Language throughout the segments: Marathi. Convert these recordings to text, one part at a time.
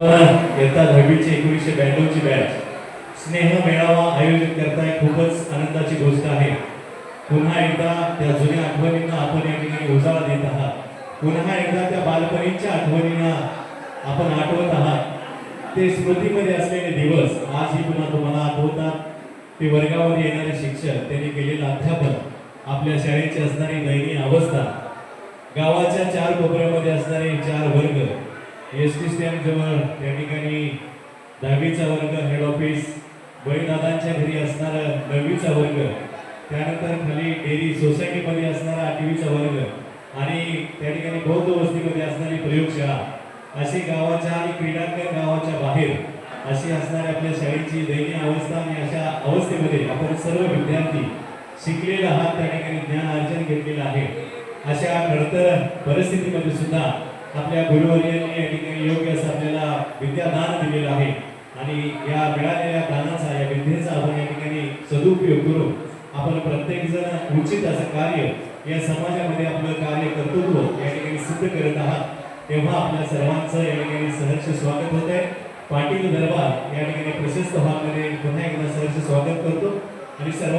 इयत्ता दहावीची एकोणीसशे ब्याण्णवची बॅच स्नेह मेळावा आयोजित करताय खूपच आनंदाची गोष्ट आहे. पुन्हा एकदा त्या जुन्या आठवणींना आपण या ठिकाणी उजाळा देत आहात. पुन्हा एकदा त्या बालपणीच्या आठवणींना आपण आठवत आहात. ते स्मृतीमध्ये असलेले दिवस आजही पुन्हा तुम्हाला आठवतात. ते वर्गामध्ये येणारे शिक्षक त्यांनी केलेलं अध्यापन आपल्या शाळेची असणारी दयनीय अवस्था गावाच्या चार कोपऱ्यामध्ये असणारे चार वर्ग एस टी स्टँडजवळ त्या ठिकाणी दहावीचा वर्ग हेड ऑफिस बळीदादांच्या घरी असणारा नववीचा वर्ग त्यानंतर खाली डेअरी सोसायटीमध्ये असणारा आठवीचा वर्ग आणि त्या ठिकाणी बौद्ध वस्तीमध्ये असणारी प्रयोगशाळा. अशी गावाच्या आणि क्रीडांगण गावाच्या बाहेर अशी असणारी आपल्या शाळेची दैनीय अवस्था आणि अशा अवस्थेमध्ये आपण सर्व विद्यार्थी शिकलेला आहात. त्या ठिकाणी ज्ञान अर्जन घेतलेलं आहे. अशा खडतर परिस्थितीमध्ये सुद्धा आपल्या गुरुवर्यांनी या ठिकाणी योग्य असं आपल्याला विद्यादान दिलेलं आहे. आणि या मिळालेल्या दानाचा या विद्येचा आपण या ठिकाणी सदुपयोग करून आपण प्रत्येक जण उचित असं कार्य या समाजामध्ये आपलं कार्य कर्तृत्व या ठिकाणी सिद्ध करत आहात तेव्हा आपल्या सर्वांचं या ठिकाणी सहर्ष स्वागत होत आहे पाटील दरबार या ठिकाणी प्रशस्त हॉलमध्ये पुन्हा एकदा सहर्ष स्वागत करतो. आणि सर्व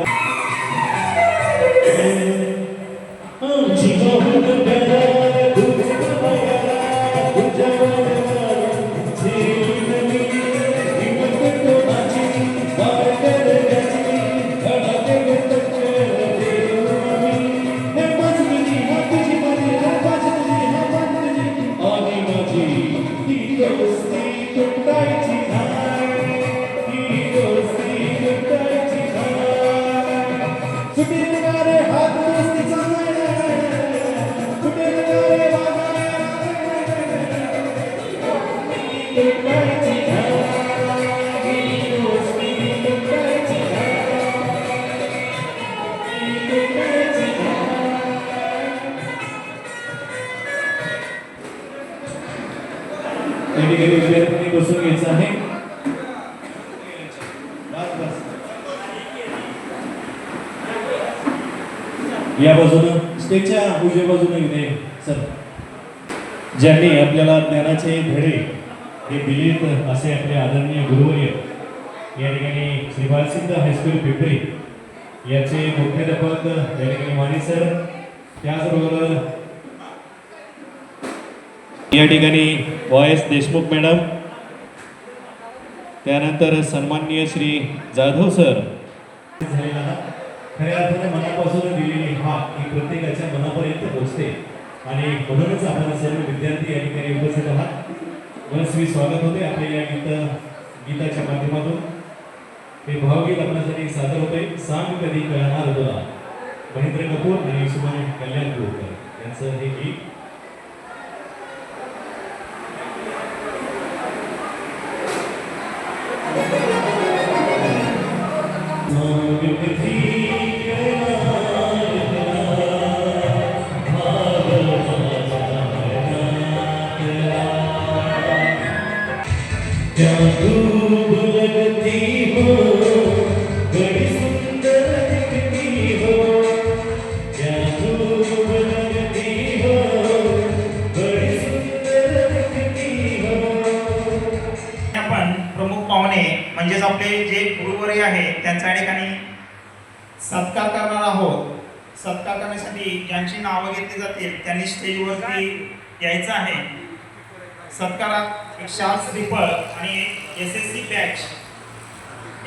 या बाजूनं स्टेजच्या उजव्या बाजूने इथे सर ज्यांनी आपल्याला ज्ञानाचे धडे हे दिलेत असे आपले आदरणीय गुरुवर्य या ठिकाणी श्री बालसिद्ध हायस्कूल पिंपरी याचे मुख्याध्यापक या ठिकाणी माने सर त्याचबरोबर या ठिकाणी वाय एस देशमुख मॅडम त्यानंतर सन्माननीय श्री जाधव सर. झालेला खऱ्या अर्थाने मनापासून असते आणि म्हणूनच आपण सर्व विद्यार्थी या ठिकाणी उपस्थित आहात. मनस्वी स्वागत होते आपल्या या गीत गीताच्या माध्यमातून. हे भावगीत आपल्यासाठी सादर होते. सांग कधी कळणार तुला? महेंद्र कपूर आणि सुमन कल्याण कुरकर यांचं हे गीत आहे म्हणजेच आपले जे गुरुवर्य आहे त्यांच्या ठिकाणी सत्कार करणार आहोत. सत्कार करण्यासाठी ज्यांची नावं घेतली जातील त्यांनी स्टेजवरती यायचं आहे. सत्कारात एक शाल आणि एस एस सी बॅच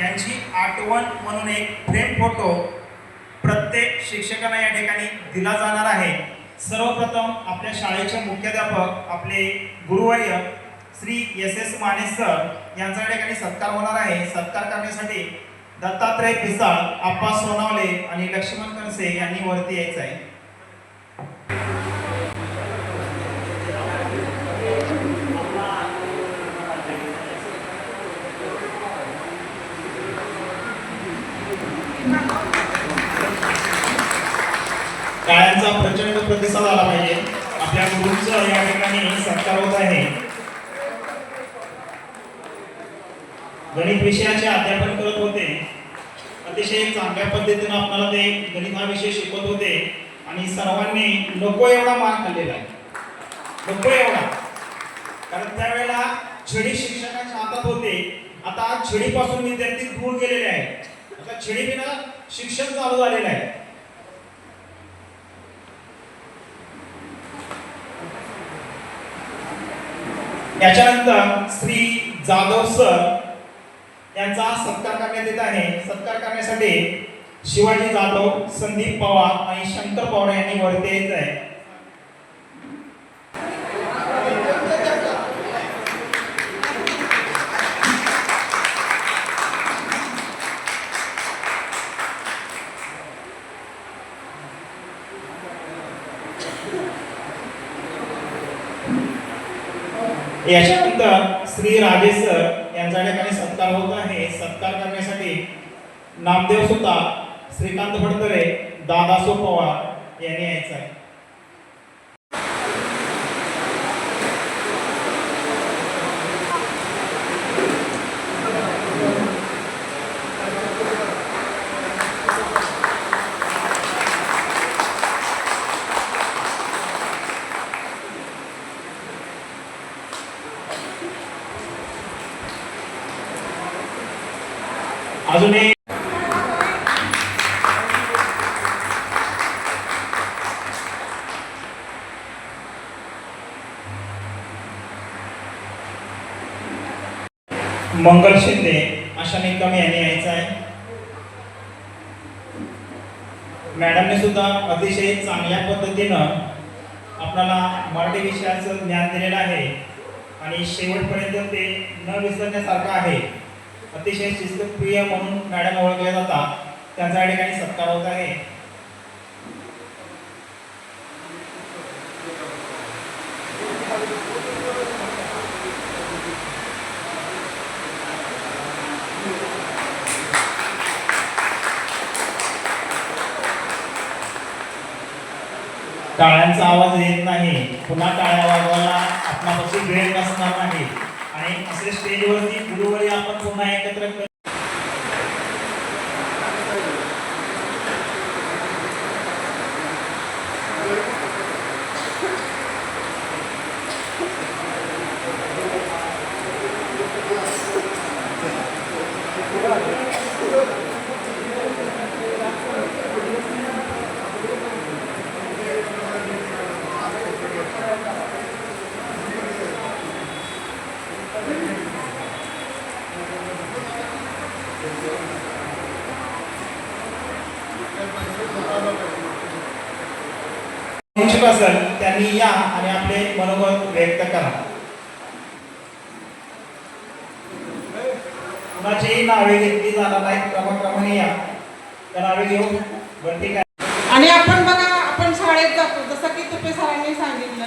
यांची आठवण म्हणून एक फ्रेम फोटो प्रत्येक शिक्षकांना या ठिकाणी दिला जाणार आहे. सर्वप्रथम आपल्या शाळेचे मुख्याध्यापक आपले गुरुवर्य Shri S S Mane sir यांचा ठिकाणी सत्कार होणार आहे. सत्कार करण्यासाठी दत्तात्रय पिसाळ आप्पा सोनावले आणि लक्ष्मण कनसे यांनी वरती यायचं आहे. टाळ्यांचा प्रचंड प्रतिसाद आला पाहिजे. आपल्या गुरुचा या ठिकाणी सत्कार होत आहे. गणित विषयाचे अध्यापन करत होते. अतिशय चांगल्या पद्धतीने आपल्याला ते गणित हा विषय शिकवत होते. आणि सर्वांनी नको एवढा मार्क खाल्लेला आहे. नको एवढा. कारण त्यावेळेला छडी शिक्षकाच्या हातात होते. आता छडीपासून विद्यार्थी दूर गेलेले आहेत. आता छडी बिना शिक्षण चालू झालेलं आहे. याच्यानंतर श्री जाधव सर यांचा सत्कार करण्यात येत आहे. सत्कार करण्यासाठी शिवाजी जाधव संदीप पवार आणि शंकर पवार यांनी वरती यायचं आहे. याच्यानंतर श्री राजेश सर यांच्या ठिकाणी सत्कार होत आहे सत्कार करण्यासाठी नामदेव सुता श्रीकांत फडतरे दादासो पवार यांनी यायचं आहे. अजून एक मंगल शिंदे अशा निकम यांनी यायचं आहे. मॅडमने सुद्धा अतिशय चांगल्या पद्धतीनं आपल्याला मराठी विषयाचं ज्ञान दिलेलं आहे. आणि शेवटपर्यंत ते न विसरण्यासारखं आहे. अतिशय शिस्तप्रिय म्हणून मॅडम ओळखल्या जातात त्यांचा या ठिकाणी सत्कार होत आहे. टाळ्यांचा आवाज येत नाही. पुन्हा टाळ्या वाजवायला आपणापाशी वेळ नसणार नाही. आणि असे स्टेजवरती गुरुवारी आपण पुन्हा एकत्र कर- इच्छुक असेल त्यांनी या आणि आपले मनोगत व्यक्त करा कुणाचीही नावे घेतली जाणार नाही. क्रमक्रमाने या. त्या नावे घेऊ. बरं ठीक आहे आणि आपण बघा आपण शाळेत जातो. जसं की तुपे सरांनी सांगितलं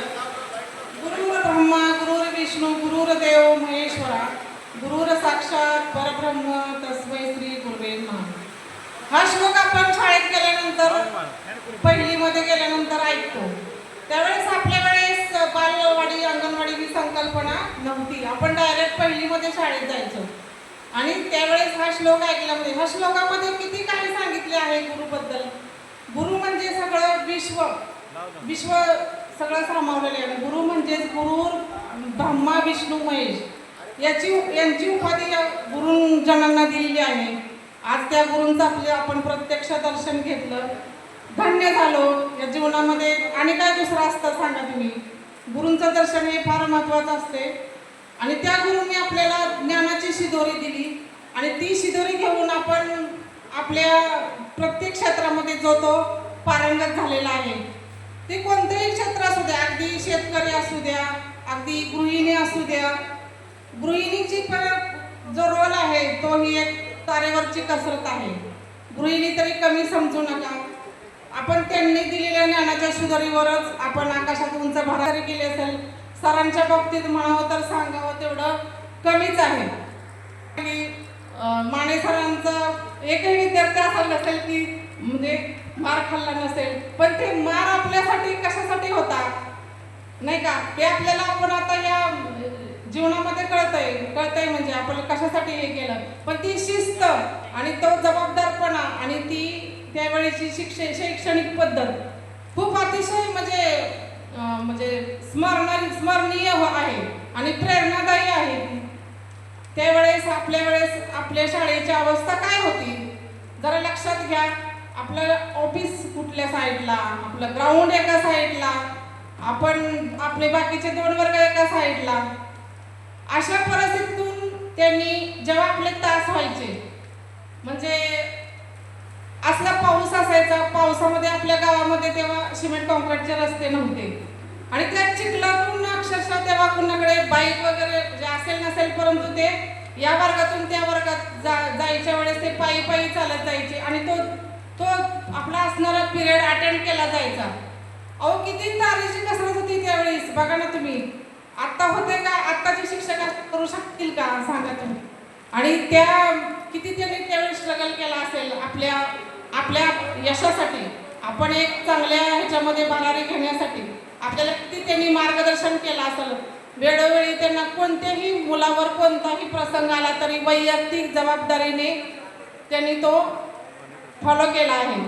गुरुर ब्रह्मा गुरुर विष्णू गुरुर देव महेश्वरा गुरुर साक्षात परब्रह्म तस्मै श्री गुरुवे नमः. हा श्लोक आपण शाळेत गेल्यानंतर पहिलीमध्ये गेल्यानंतर ऐकतो. त्यावेळेस आपल्या वेळेस बालवाडी अंगणवाडी ही संकल्पना नव्हती. आपण डायरेक्ट पहिलीमध्ये शाळेत जायचो. आणि त्यावेळेस हा श्लोक ऐकला म्हणजे ह्या श्लोकामध्ये किती काही सांगितले आहे गुरुबद्दल? गुरु म्हणजे सगळं विश्व. विश्व सगळं सामावलेले आहे. गुरु म्हणजेच गुरु ब्रह्मा विष्णू महेश. याची यांची उपाधी या गुरुजनांना दिलेली आहे. आज त्या गुरूंचं आपले आपण प्रत्यक्ष दर्शन घेतलं. धन्य झालो या जीवनामध्ये. आणि काय दुसरं असतं सांगा तुम्ही? गुरूंचं दर्शन हे फार महत्त्वाचं असते. आणि त्या गुरु शिदोरी दिली. आणि ती शिदोरी घेऊन आपण आपल्या प्रत्येक क्षेत्रामध्ये जो तो पारंगत झालेला आहे. ते कोणतेही क्षेत्र असू द्या अगदी शेतकरी असू द्या अगदी गृहिणी असू द्या. गृहिणीची पण जो रोल आहे तो ही एक तारेवरची कसरत आहे. गृहिणी तरी कमी समजू नका. आपण त्यांनी दिलेल्या ज्ञानाच्या सुधारीवरच आपण आकाशात उंच भरारी केली असेल. सरांच्या बाबतीत म्हणावं तर सांगावं तेवढं कमीच आहे. माने सरांचा एकही विद्यार्थी असा नसेल की म्हणजे मार खाल्ला नसेल. पण ते मार आपल्यासाठी कशासाठी होता? नाही का? ते आपल्याला आपण आता या अं, जीवनामध्ये कळतंय. कळतंय म्हणजे आपण कशासाठी हे केलं. पण ती शिस्त आणि तो जबाबदारपणा आणि ती त्यावेळेची शिक्ष शैक्षणिक पद्धत खूप अतिशय म्हणजे म्हणजे स्मरण स्मरणीय आहे आणि प्रेरणादायी आहे. ती त्यावेळेस आपल्या वेळेस आपल्या शाळेची अवस्था काय होती? जरा लक्षात घ्या. आपलं ऑफिस कुठल्या साईडला आपलं ग्राउंड एका साईडला आपण आपले बाकीचे दोन वर्ग एका साईडला अशा परिस्थितीतून त्यांनी जेव्हा आपले तास व्हायचे म्हणजे असला पाऊस असायचा पावसामध्ये आपल्या गावामध्ये तेव्हा सिमेंट कॉन्क्रीटचे रस्ते नव्हते. आणि त्या चिखलातून अक्षरशः तेव्हा कुणाकडे बाईक वगैरे जे असेल नसेल परंतु ते या वर्गातून त्या वर्गात जा जायच्या वेळेस ते पायी पायी चालत जायचे. आणि तो तो आपला असणारा पिरियड अटेंड केला जायचा. अहो किती तारेची कसरत होती त्यावेळेस. बघा ना तुम्ही. आत्ता होते का? आत्ताचे शिक्षक करू शकतील का? सांगा तुम्ही. आणि त्या किती त्यांनी त्यावेळी स्ट्रगल केला असेल आपल्या आपल्या यशासाठी. आपण एक चांगल्या ह्याच्यामध्ये भरारी घेण्यासाठी. आपल्याला किती त्यांनी मार्गदर्शन केलं असेल. वेळोवेळी त्यांना कोणत्याही मुलावर कोणताही प्रसंग आला तरी वैयक्तिक जबाबदारीने त्यांनी तो फॉलो केला आहे.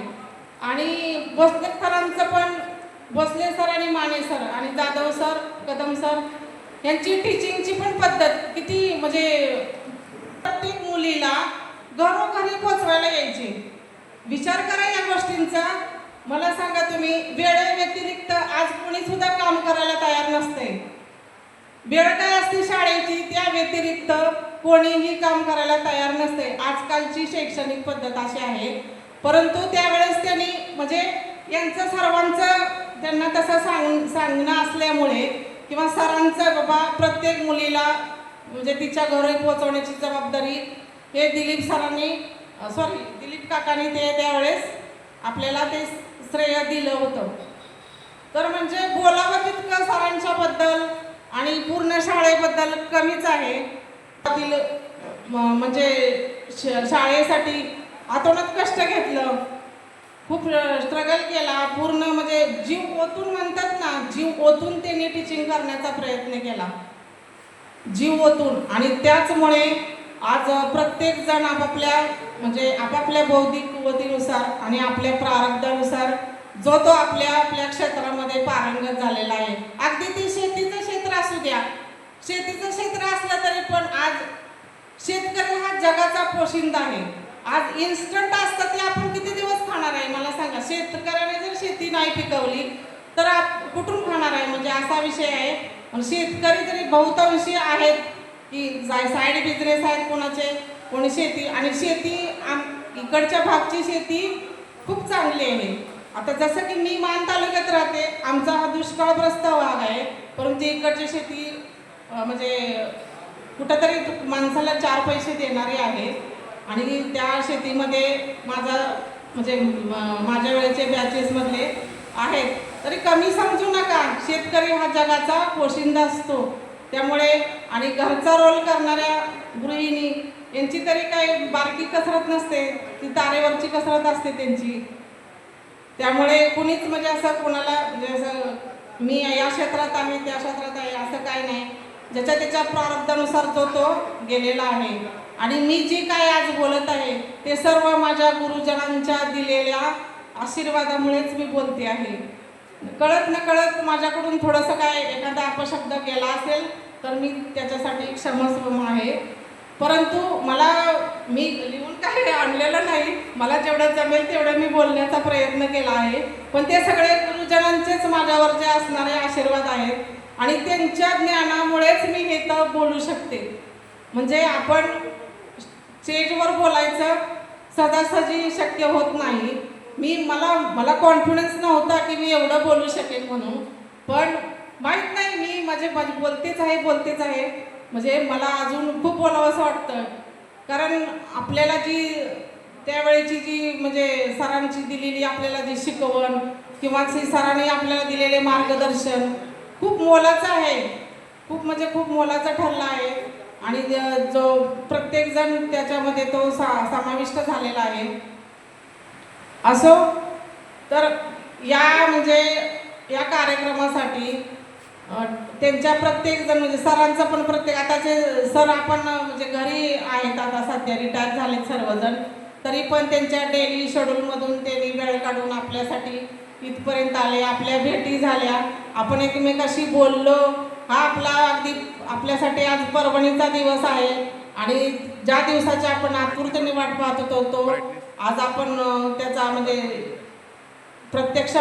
आणि भोसले सरांचं पण भोसले सर आणि माने सर आणि जाधव सर कदम सर यांची टीचिंगची पण पद्धत किती म्हणजे प्रत्येक मुलीला घरोघरी पोचवायला यायची. विचार करा या गोष्टींचा. मला सांगा तुम्ही वेळे व्यतिरिक्त आज कोणी सुद्धा काम करायला तयार नसते. वेळ काय असते शाळेची? त्या व्यतिरिक्त कोणीही काम करायला तयार नसते. आजकालची शैक्षणिक पद्धत अशी आहे. परंतु त्यावेळेस त्यांनी म्हणजे यांचं सर्वांचं त्यांना तसं सांग सांगणं असल्यामुळे किंवा सरांचं बाबा प्रत्येक मुलीला म्हणजे तिच्या घरी पोहोचवण्याची जबाबदारी हे दिलीप सरांनी सॉरी दिलीप काकांनी ते त्यावेळेस आपल्याला ते श्रेय दिलं होतं. तर म्हणजे बोलावं तितकं सरांच्याबद्दल आणि पूर्ण शाळेबद्दल कमीच आहे. म्हणजे श- शाळेसाठी आतोनात कष्ट घेतलं. खूप स्ट्रगल केला. पूर्ण म्हणजे जीव ओतून म्हणतात ना जीव ओतून त्यांनी टीचिंग करण्याचा प्रयत्न केला. जीव ओतून आणि त्याचमुळे आज प्रत्येक जण आपापल्या म्हणजे आपापल्या बौद्धिक कुवतीनुसार आणि आपल्या प्रारब्धानुसार जो तो आपल्या आपल्या क्षेत्रामध्ये पारंगत झालेला आहे. अगदी ते शेतीचं क्षेत्र असू द्या. शेतीचं क्षेत्र असलं तरी पण आज शेतकरी हा जगाचा पोशिंदा आहे. आज इन्स्टंट असतं ते आपण किती दिवस खाणार आहे? मला सांगा. शेतकऱ्याने जर शेती नाही पिकवली तर आप कुठून खाणार आहे? म्हणजे असा विषय आहे. पण शेतकरी जरी बहुतांशी आहेत की जाय साईड बिझनेस आहेत कोणाचे कोणी शेती आणि शेती आम इकडच्या भागची शेती खूप चांगली आहे. आता जसं की मी मान तालुक्यात राहते आमचा हा दुष्काळग्रस्त भाग आहे. परंतु इकडची शेती म्हणजे कुठंतरी माणसाला चार पैसे देणारी आहे. आणि त्या शेतीमध्ये माझा म्हणजे माझ्या वेळेचे बॅचेसमधले आहेत. तरी कमी समजू नका शेतकरी हा जगाचा पोशिंदा असतो. त्यामुळे आणि घरचा रोल करणाऱ्या गृहिणी यांची तरी काही बारकी कसरत नसते. ती तारेवरची कसरत असते त्यांची. त्यामुळे कुणीच म्हणजे असं कोणाला म्हणजे असं मी या क्षेत्रात आहे त्या क्षेत्रात आहे असं काही नाही. ज्याच्या त्याच्या प्रारब्धानुसार जो तो गेलेला आहे. आणि मी जी काय आज बोलत आहे ते सर्व माझ्या गुरुजनांच्या दिलेल्या आशीर्वादामुळेच मी बोलते आहे. कळत न कळत माझ्याकडून थोडंसं काय एखादा अपशब्द केला असेल तर मी त्याच्यासाठी क्षमस्व आहे. परंतु मला मी लिहून काही आणलेलं नाही. मला जेवढं जमेल तेवढं मी बोलण्याचा प्रयत्न केला आहे. पण ते सगळे गुरुजनांचेच माझ्यावर जे असणारे आशीर्वाद आहेत आणि त्यांच्या ज्ञानामुळेच मी हे तर बोलू शकते. म्हणजे आपण स्टेजवर बोलायचं सदासजी शक्य होत नाही. मी मला मला कॉन्फिडन्स नव्हता की मी एवढं बोलू शकेन म्हणून. पण माहीत नाही मी माझे माझे बोलतेच आहे बोलतेच आहे. म्हणजे मला अजून खूप बोलावं असं वाटतं. कारण आपल्याला जी त्यावेळेची जी म्हणजे सरांची दिलेली आपल्याला जी शिकवण किंवा सी सरांनी आपल्याला दिलेले मार्गदर्शन खूप मोलाचं आहे. खूप म्हणजे खूप मोलाचा ठरला आहे. आणि जो प्रत्येकजण त्याच्यामध्ये तो सा समाविष्ट झालेला आहे. असो? तर या म्हणजे या कार्यक्रमासाठी त्यांच्या प्रत्येकजण म्हणजे सरांचं पण प्रत्येक आताचे सर आपण म्हणजे घरी आहेत आता सध्या रिटायर झालेत सर्वजण तरी पण त्यांच्या डेली शेड्यूलमधून त्यांनी वेळ काढून आपल्यासाठी इथपर्यंत आले आपल्या भेटी झाल्या. आपण एकमेकाशी बोललो. हा आपला अगदी आपल्यासाठी आज परभणीचा दिवस आहे. आणि ज्या दिवसाची आपण आतुरतेने वाट पाहत होतो तो आज आपण त्याचा म्हणजे प्रत्यक्ष